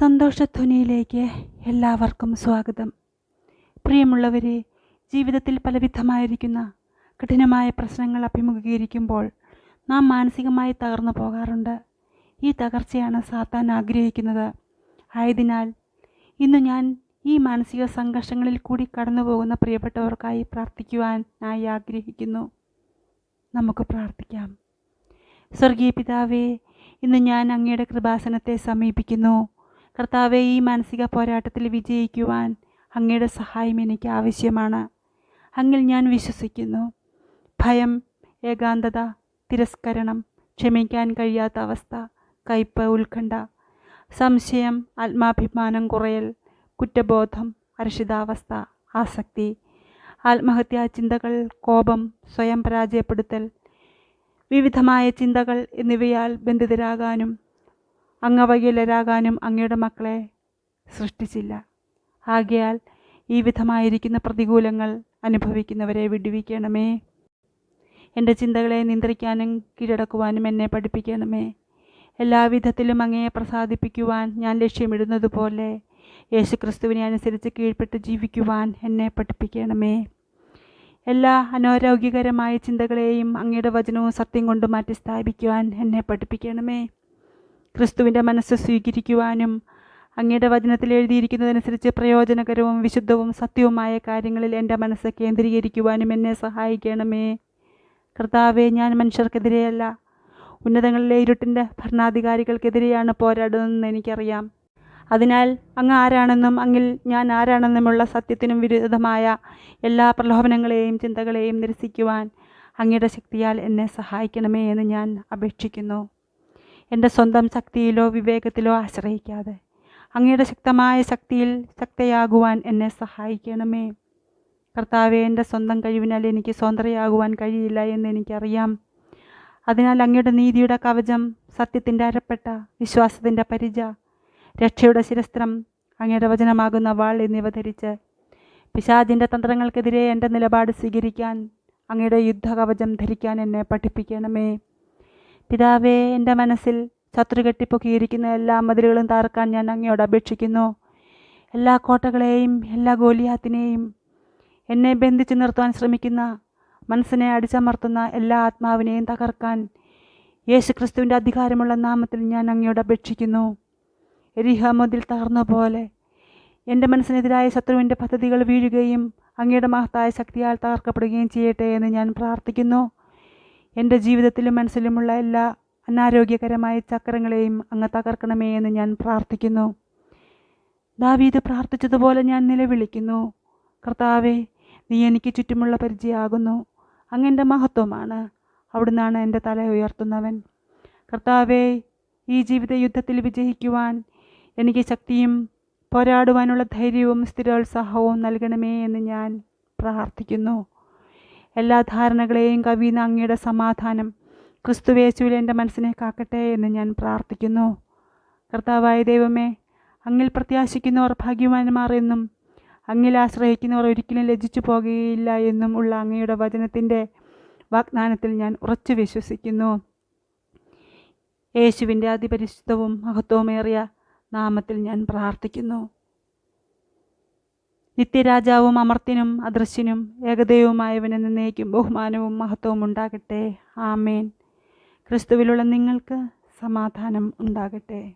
സന്തോഷധ്വനിയിലേക്ക് എല്ലാവർക്കും സ്വാഗതം. പ്രിയമുള്ളവരെ ജീവിതത്തിൽ പലവിധമായിരിക്കുന്ന കഠിനമായ പ്രശ്നങ്ങൾ അഭിമുഖീകരിക്കുമ്പോൾ നാം മാനസികമായി തകർന്നു പോകാറുണ്ട്. ഈ തകർച്ചയാണ് സാത്താൻ ആഗ്രഹിക്കുന്നത്. ആയതിനാൽ ഇന്ന് ഞാൻ ഈ മാനസിക സംഘർഷങ്ങളിൽ കൂടി കടന്നു പോകുന്ന പ്രിയപ്പെട്ടവർക്കായി പ്രാർത്ഥിക്കുവാനായി ആഗ്രഹിക്കുന്നു. നമുക്ക് പ്രാർത്ഥിക്കാം. സ്വർഗീയ പിതാവേ ഇന്ന് ഞാൻ അങ്ങയുടെ കൃപാസനത്തെ സമീപിക്കുന്നു. കർത്താവെ ഈ മാനസിക പോരാട്ടത്തിൽ വിജയിക്കുവാൻ അങ്ങയുടെ സഹായം എനിക്ക് ആവശ്യമാണ്. അങ്ങിൽ ഞാൻ വിശ്വസിക്കുന്നു. ഭയം ഏകാന്തത തിരസ്കരണം ക്ഷമിക്കാൻ കഴിയാത്ത അവസ്ഥ കയ്പ് ഉത്കണ്ഠ സംശയം ആത്മാഭിമാനം കുറയൽ കുറ്റബോധം അരക്ഷിതാവസ്ഥ ആസക്തി ആത്മഹത്യാ ചിന്തകൾ കോപം സ്വയം പരാജയപ്പെടുത്തൽ വിവിധമായ ചിന്തകൾ എന്നിവയാൽ ബന്ധിതരാകാനും അംഗവൈകല്യരാകാനും അങ്ങയുടെ മക്കളെ സൃഷ്ടിച്ചില്ല. ആകയാൽ ഈ വിധമായിരിക്കുന്ന പ്രതികൂലങ്ങൾ അനുഭവിക്കുന്നവരെ വിടുവിക്കണമേ. എന്റെ ചിന്തകളെ നിയന്ത്രിക്കാനും കീഴടക്കുവാനും എന്നെ പഠിപ്പിക്കണമേ. എല്ലാവിധത്തിലും അങ്ങയെ പ്രസാദിപ്പിക്കുവാൻ ഞാൻ ലക്ഷ്യമിടുന്നത് പോലെ യേശുക്രിസ്തുവിനെ അനുസരിച്ച് കീഴ്പ്പെട്ട് ജീവിക്കുവാൻ എന്നെ പഠിപ്പിക്കണമേ. എല്ലാ അനാരോഗ്യകരമായ ചിന്തകളെയും അങ്ങയുടെ വചനവും സത്യം കൊണ്ട് മാറ്റി സ്ഥാപിക്കുവാൻ എന്നെ പഠിപ്പിക്കണമേ. ക്രിസ്തുവിന്റെ മനസ്സ് സ്വീകരിക്കുവാനും അങ്ങയുടെ വചനത്തിൽ എഴുതിയിരിക്കുന്നതനുസരിച്ച് പ്രയോജനകരവും വിശുദ്ധവും സത്യവുമായ കാര്യങ്ങളിൽ എന്റെ മനസ്സ് കേന്ദ്രീകരിക്കുവാനും എന്നെ സഹായിക്കണമേ. കർത്താവെ ഞാൻ മനുഷ്യർക്കെതിരെയല്ല. ഉന്നതങ്ങളിലെ ഇരുട്ടിന്റെ ഭരണാധികാരികൾക്കെതിരെയാണ് പോരാടുന്നതെന്ന് എനിക്കറിയാം. അതിനാൽ അങ്ങ് ആരാണെന്നും അങ്ങിൽ ഞാൻ ആരാണെന്നുമുള്ള സത്യത്തിനും വിരുദ്ധമായ എല്ലാ പ്രലോഭനങ്ങളെയും ചിന്തകളെയും നിരസിക്കുവാൻ അങ്ങയുടെ ശക്തിയാൽ എന്നെ സഹായിക്കണമേ എന്ന് ഞാൻ അപേക്ഷിക്കുന്നു. എന്റെ സ്വന്തം ശക്തിയിലോ വിവേകത്തിലോ ആശ്രയിക്കാതെ. അങ്ങയുടെ ശക്തമായ ശക്തിയിൽ ശക്തയാകുവാൻ എന്നെ സഹായിക്കണമേ. കർത്താവെ എന്റെ സ്വന്തം കഴിവിനാൽ എനിക്ക് സ്വതന്ത്രയാകുവാൻ കഴിയില്ല എന്ന് എനിക്കറിയാം. അതിനാൽ അങ്ങയുടെ നീതിയുടെ കവചം സത്യത്തിന്റെ അരപ്പെട്ട വിശ്വാസത്തിന്റെ പരിച രക്ഷയുടെ ശിരസ്ത്രം അങ്ങയുടെ വചനമാകുന്ന വാൾ എന്നിവ ധരിച്ച് പിശാചിന്റെ തന്ത്രങ്ങൾക്കെതിരെ എന്റെ നിലപാട് സ്വീകരിക്കാൻ അങ്ങയുടെ യുദ്ധകവചം ധരിക്കാൻ എന്നെ പഠിപ്പിക്കണമേ. പിതാവേ എന്റെ മനസ്സിൽ ശത്രു കെട്ടിപ്പൊക്കിയിരിക്കുന്ന എല്ലാ മതിലുകളും താർക്കാൻ ഞാൻ അങ്ങയോട് അപേക്ഷിക്കുന്നു. എല്ലാ കോട്ടകളെയും എല്ലാ ഗോലിയാത്തിനെയും എന്നെ ബന്ധിച്ചു നിർത്താൻ ശ്രമിക്കുന്ന മനസ്സിനെ അടിച്ചമർത്തുന്ന എല്ലാ ആത്മാവിനെയും തകർക്കാൻ യേശുക്രിസ്തുവിന്റെ അധികാരമുള്ള നാമത്തിൽ ഞാൻ അങ്ങയോട് അപേക്ഷിക്കുന്നു. എരിഹ മുതിൽ തകർന്ന പോലെ എന്റെ മനസ്സിനെതിരായ ശത്രുവിന്റെ പദ്ധതികൾ വീഴുകയും അങ്ങയുടെ മഹത്തായ ശക്തിയാൽ തകർക്കപ്പെടുകയും ചെയ്യട്ടെ എന്ന് ഞാൻ പ്രാർത്ഥിക്കുന്നു. എന്റെ ജീവിതത്തിലും മനസ്സിലുമുള്ള എല്ലാ അനാരോഗ്യകരമായ ചക്രങ്ങളെയും അങ്ങ് തകർക്കണമേ എന്ന് ഞാൻ പ്രാർത്ഥിക്കുന്നു. ദാവീദ് പ്രാർത്ഥിച്ചതുപോലെ ഞാൻ നിലവിളിക്കുന്നു. കർത്താവെ നീ എനിക്ക് ചുറ്റുമുള്ള പരിചയമാകുന്നു അങ്ങന്റെ മഹത്വമാണ്. അവിടുന്നാണ് എന്റെ തല ഉയർത്തുന്നവൻ. കർത്താവെ ഈ ജീവിത യുദ്ധത്തിൽ വിജയിക്കുവാൻ എനിക്ക് ശക്തിയും പോരാടുവാനുള്ള ധൈര്യവും സ്ഥിരോത്സാഹവും നൽകണമേ എന്ന് ഞാൻ പ്രാർത്ഥിക്കുന്നു. എല്ലാ ധാരണകളെയും കവിയുന്ന അങ്ങയുടെ സമാധാനം. ക്രിസ്തുവേശുവിൽ എന്റെ മനസ്സിനെ കാക്കട്ടെ എന്ന് ഞാൻ പ്രാർത്ഥിക്കുന്നു. കർത്താവായ ദൈവമേ അങ്ങിൽ പ്രത്യാശിക്കുന്നവർ ഭാഗ്യവാന്മാർ എന്നും അങ്ങിൽ ആശ്രയിക്കുന്നവർ ഒരിക്കലും ലജ്ജിച്ചു പോകുകയില്ല എന്നും ഉള്ള അങ്ങയുടെ വചനത്തിന്റെ വാഗ്ദാനത്തിൽ ഞാൻ ഉറച്ചു വിശ്വസിക്കുന്നു. യേശുവിന്റെ അതിപരിശുദ്ധവും മഹത്വമേറിയ നാമത്തിൽ ഞാൻ പ്രാർത്ഥിക്കുന്നു. നിത്യരാജാവും അമർത്തിനും അദൃശ്യനും ഏകദൈവമായവൻ നിന്നേക്കും ബഹുമാനവും മഹത്വവും ഉണ്ടാകട്ടെ. ആമേൻ. ക്രിസ്തുവിലുള്ള നിങ്ങൾക്ക് സമാധാനം ഉണ്ടാകട്ടെ.